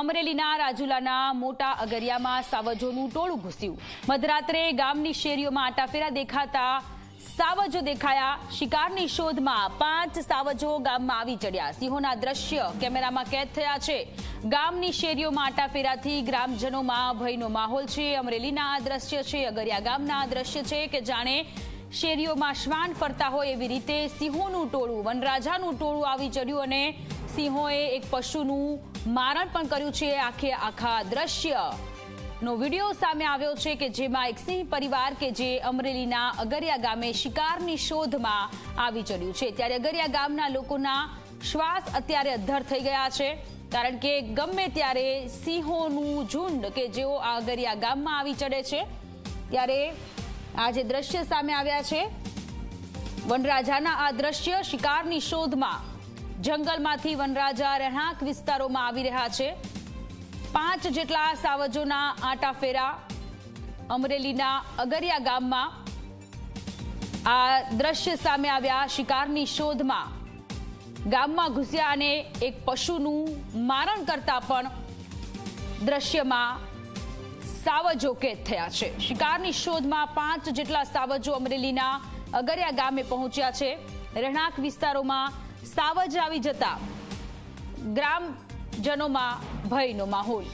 અમરેલીના રાજુલાના મોટા અગરિયામાં સાવજોનું ટોળું ઘૂસ્યું. મધરાત્રે ગામની શેરીઓમાં આટાફેરા દેખાતા સાવજો દેખાયા. શિકારની શોધમાં પાંચ સાવજો ગામમાં આવી ચડ્યા. સિંહોના દ્રશ્ય કેમેરામાં કેદ થયા છે. ગામની શેરીઓમાં આટાફેરાથી ગ્રામજનોમાં ભયનો માહોલ છે. અમરેલીના આ દ્રશ્ય છે, અગરિયા ગામના આ દ્રશ્ય છે કે જાણે શેરીઓમાં શ્વાન ફરતા હોય એવી રીતે સિંહોનું ટોળું, વનરાજાનું ટોળું આવી ચડ્યું અને સિંહોએ એક પશુનું મારણ પણ કર્યું છે. આખે આખા દ્રશ્ય નો વીડિયો સામે આવ્યો છે કે જેમાં એક સિંહ પરિવાર કે જે અમરેલીના અગરિયા ગામે શિકારની શોધમાં આવી ચડ્યું છે. ત્યારે અગરિયા ગામના લોકોના શ્વાસ અત્યારે અદ્ધર થઈ ગયા છે. કારણ કે ગમે ત્યારે સિંહોનું ઝુંડ કે જેઓ આ અગરિયા ગામમાં આવી ચડે છે, ત્યારે આ જે દ્રશ્ય સામે આવ્યા છે, વનરાજાના આ દ્રશ્ય શિકારની શોધમાં જંગલમાંથી વનરાજા રહેણાંક વિસ્તારોમાં આવી રહ્યા છે. પાંચ જેટલા સાવજોના આંટાફેરા, અમરેલીના અગરિયા ગામમાં આ દ્રશ્ય સામે આવ્યા શિકારની શોધમાં. ગામમાં ઘૂસ્યા અને એક પશુનું મારણ કરતા પણ દ્રશ્યમાં સાવજો કેદ થયા છે. શિકારની શોધમાં પાંચ જેટલા સાવજો અમરેલીના અગરિયા ગામે પહોંચ્યા છે. રહેણાંક વિસ્તારોમાં સાવજ આવી જતા ગ્રામજનોમાં ભયનો માહોલ.